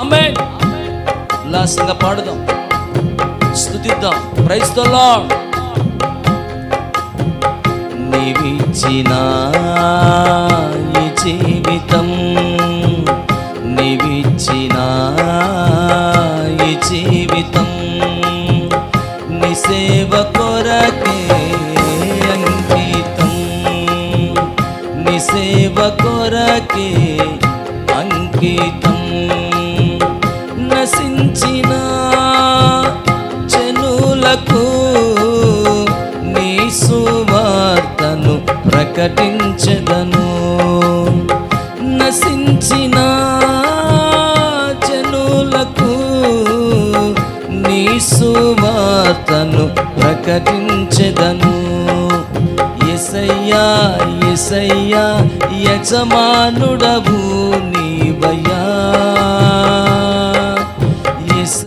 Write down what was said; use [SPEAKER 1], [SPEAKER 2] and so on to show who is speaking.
[SPEAKER 1] ఆమె ఉల్లాసంగా పాడుదాం. స్థుతిద్దాం ప్రైస్తలో నివిచ్చిన జీవితం నివిచ్చిన జీవితం నిసేవ కొరకే అంకితం నిసేవ కొరకే అంకితం. నశించిన జనులకు నీ సువార్తను ప్రకటించదను. నశించిన జనులకు నీ సువార్తను ప్రకటించదను. ఎసయ్యా ఎసయ్యా యజమానుడవు నీవయ్యా.